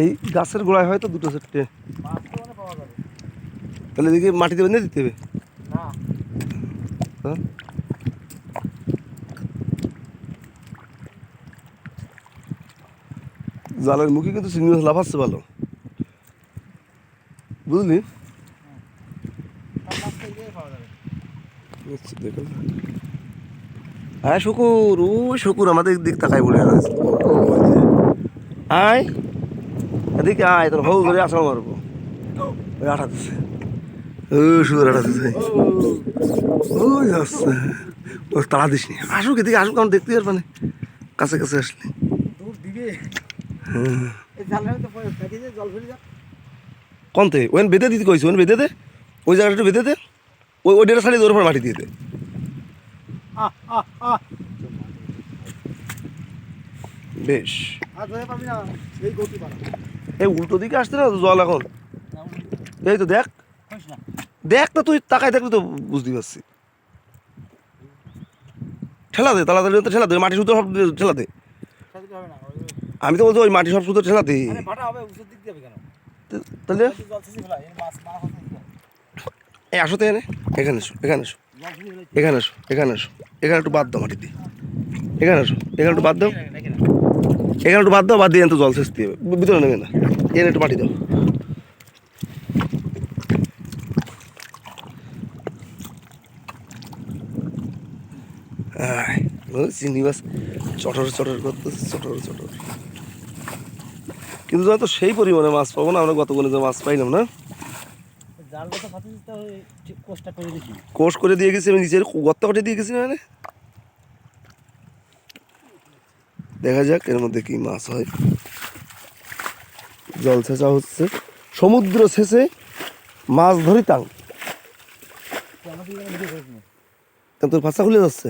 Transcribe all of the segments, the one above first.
এই গাছের গোড়ায় হয়তো দুটো চারটে। মাছ তো পাওয়া যাবে তাহলে এদিকে মাটিতে বেঁধে দিতে হবে? হ্যাঁ? জালের মুখে কিন্তু চিংড়ি মাছ লাফাচ্ছে ভালো। বুঝলি? আচ্ছা, দেখুন হ্যাঁ শুকুর। ও শুকুর আমাদের দিক তাকাই বলে আছে আয়। এদিকে আয় তোর হৌ ধরে আসা মারবো ওই আঠা দিচ্ছে ও শুকুর আঠা ওই যাচ্ছে। ও তাড়া দিস নি। আসুক এদিকে আসুক আমার দেখতে পারবে না। কাছে কাছে আসলে। কনতে ওখানে বেঁধে দিতে কইছি ওখানে বেঁধে দে। ওই জায়গাটা বেঁধে দে। ওই ওই ডেটা তোর উপর মাটি দিয়ে দে। বেশ। আর পাবি না এই গতি এই উল্টো দিকে আসতে না জল এখন? এই তো দেখ। দেখ না তুই তাকাই থাকলে তো বুঝতে পারছি। ঠেলা দে তাড়াতাড়ি তো ঠেলা দে মাটি সুতো সব ঠেলা দে। আমি তো বলছি ওই মাটি সব সুতো ঠেলা দে। তাহলে? এই আসো তো এখানে। এখানে এসো এখানে এসো। এখানে এসো এখানে এসো এখানে একটু বাদ দাও মাটি দিয়ে এখানে এসো এখানে একটু বাদ দাও। এখানে একটু বাদ দাও বাদ দিয়ে তো জল শেষ দিয়ে হবে। ভিতরে নেবে না এখানে একটু মাটি দাও। চিংড়ি মাছ চটর চটর করতে চটর চটর। কিন্তু তো সেই পরিমাণে মাছ পাবো না আমরা গতগুলো যে মাছ পাইলাম না জালটা তো ফাতে দিতে হবে ঠিক কোষ্টা করে দিছি কোষ করে দিয়ে গেছি আমি নিজের গর্ত করে দিয়ে গেছি না দেখা যাক এর মধ্যে কি মাছ হয়। জল ছেঁচা হচ্ছে। সমুদ্র শেষে মাছ ধরিতাম। তোর ভাষা খুলে যাচ্ছে?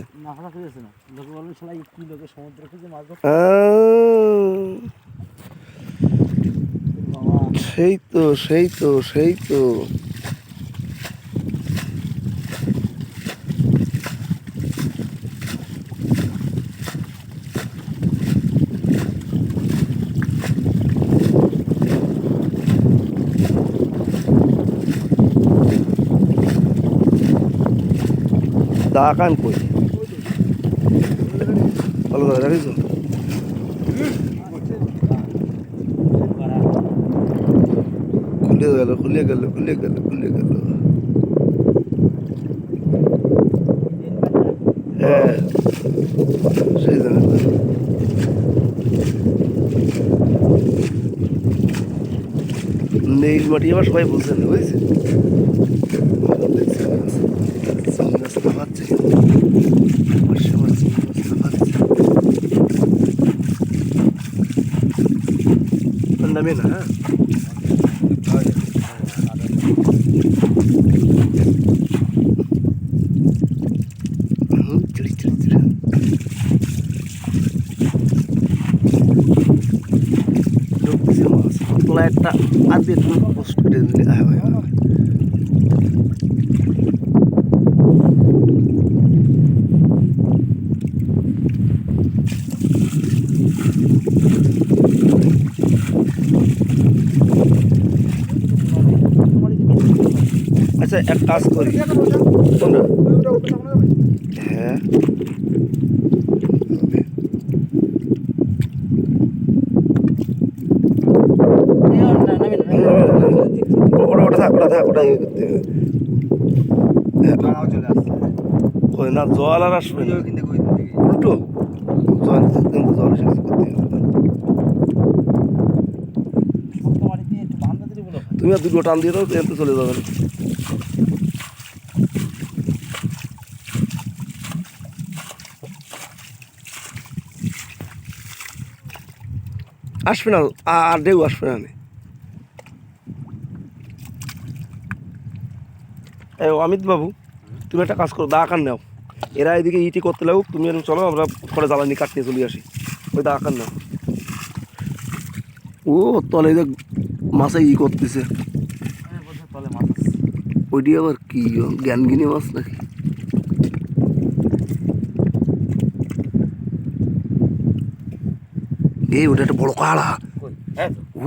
সেই তো সেই তো সেই তো। দা কান কই? ভালো করে রাখিস খুলে গেল খুলে গেল খুলে গেল খুলে গেল। হ্যাঁ সেই জন্য। নেইল মাটি আবার সবাই বলছেন বুঝেছে নামে না হ্যাঁ হুম, চিড়ি, চিড়ি, চিড়ি। ঢুকছে মাছ। তলায় একটা আধে একটু পোস্ট করে দিলে আয়, আয়, আয়, আয়। আচ্ছা এক কাজ করি। কোনটা হ্যাঁ। ওটা ইয়ে। হ্যাঁ, না জল আর আসবে উল্টো। জল কিন্তু জল তুমি আর দুটো টান দিয়ে দাও চলে যাবে। আসবে না আর ঢেউ আসবে না অমিত বাবু তুমি একটা কাজ করো দা কান নাও। এরা এদিকে ইটি করতে লাগুক তুমি এরকম চলো আমরা পরে জ্বালানি কাটিয়ে চলে আসি। ওই দা কান নাও। ও তলে দেখ মাছে ই করতেছে। ওইটি আবার কি জ্ঞান গিনি মাছ নাকি? এই ওটা একটা বড় কাড়া।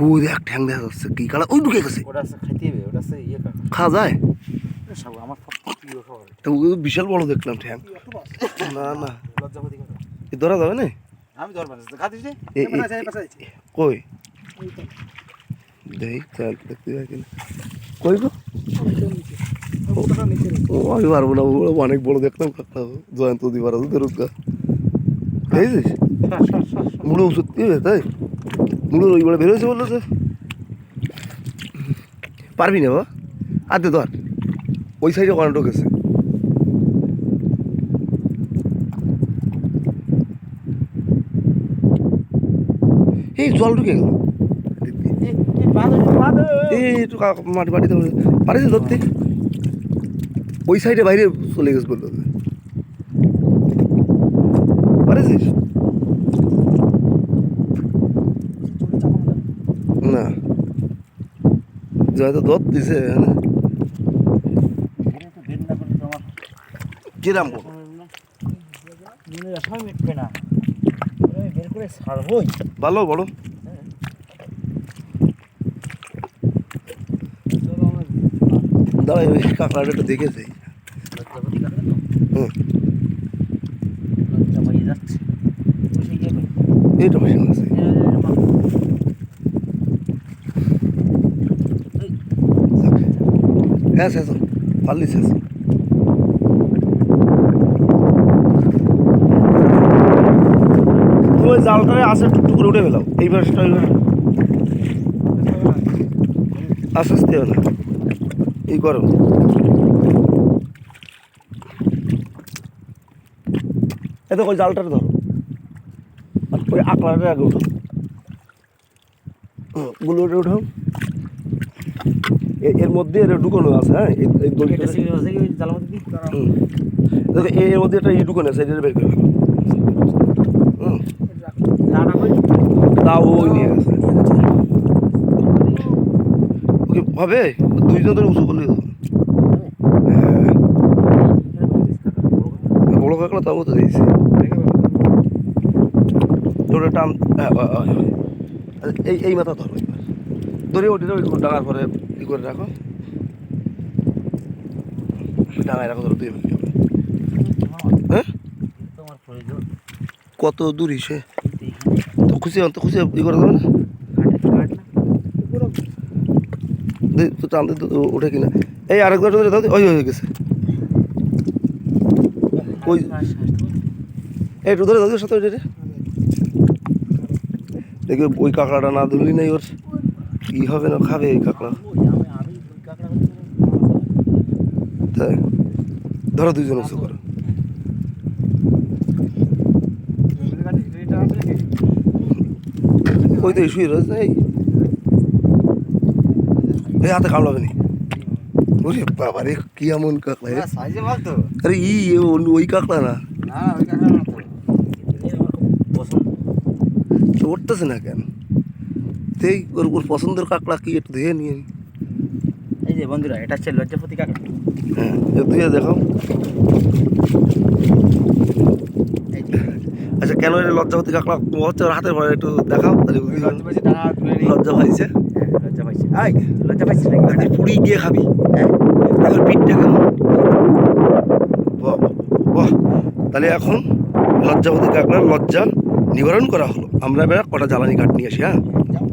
ও দেখ ঠ্যাং দেখা যাচ্ছে। কি কালা ওই ঢুকে গেছে। ওটা ইয়ে খাওয়া যায়। বিশাল বড় দেখলাম ঠ্যাং। না না। ধরা যাবে না? আমি কই? দেখি দেখতে যায় কিনা। কই গো? ও আমি পারব না অনেক বড় দেখলাম। জয়ন্ত দিবার আছে রোজগার দেখেছিস? মুড়ো সত্যি তাই? মুড়ো বেড়ে বেরোয়েছে বলল তো পারবি না বাবা। আদে ধর, ওই সাইডে কর্নাটক ঢুকেছে। এই জল ঢুকে গেল। একটু মাটি মাটিতে পারিস ধরতে ওই সাইডে বাইরে চলে গেছে বলল। পারিস না জয় তো দত দিছে কিরাম ভালো বড়? দাঁড়াই ওই কাঁকড়াটা একটু দেখেছি হুম। যাচ্ছে। বসে গিয়ে আছে হ্যাঁ শেষ পারলি শেষ তুমি জালটারে আসে টুকটুক করে উঠে ফেলাও। এই বাসটা আস্তে না এই করো এ ওই জালটারে ধরো। আর ওই আকড়াটা আগে উঠো হুম, গুলো উঠে উঠাও। এর মধ্যে এটা ঢুকানো আছে হ্যাঁ? এই- দড়িটা এর মধ্যে একটা ই ঢুকানো আছে এটা বের করে। তাও ওই নিয়ে গেছে। ওকে হবে দুইজন ধরে উঁচু করলে হ্যাঁ। বড় কাকড়া তাও তো দিয়েছি। টান হ্যাঁ। আচ্ছা, এই এই মাথা ধরো। ধরে ওই ডাঙার পরে ই করে রাখো। ডাঙায় রাখো ধরো দুই মিনিট। হ্যাঁ? কত দূর সে তো খুশি হন তো খুশি ই করে দেবে না? তো টান দে, ওঠে কিনা। এই আরেকবার ধরে দাও ওই হয়ে গেছে। ওই এই ধরে দাও সাথে ওইটা রে। দেখি ওই কাঁকড়াটা না ধরলি নাই ওর কি হবে না খাবে এই কাঁকড়া? তাই? ধরো দুইজন উঁচু করো ওই তো শুয়ে রয়েছে এই। এই হাতে কামড়াবে নি। ওরে বাবা রে কি এমন কাঁকড়া আরে ই ওই কাঁকড়া না? না ওই পছন্দ তো না কেন? তেই ওর ওর পছন্দের কাঁকড়া কি একটু ধুয়ে নিয়ে। এই যে বন্ধুরা এটা হচ্ছে লজ্জাপতি কাকা হ্যাঁ ধুয়ে যে। আচ্ছা কেন এটা লজ্জাবতী কাঁকড়া? হচ্ছে ওর হাতের একটু দেখাও। তাহলে। লজ্জাপতি লজ্জা পাইছে? লজ্জা পাইছে। আই লজ্জা নাকি? আজকে পুরি গিয়ে খাবি। হ্যাঁ। তাহলে পিঠটা কেন বাহ, তাহলে এখন লজ্জাবতী কাঁকড়ার লজ্জা নিবারণ করা হলো। আমরা এবার কটা জ্বালানি কাঠ নিয়ে আসি হ্যাঁ?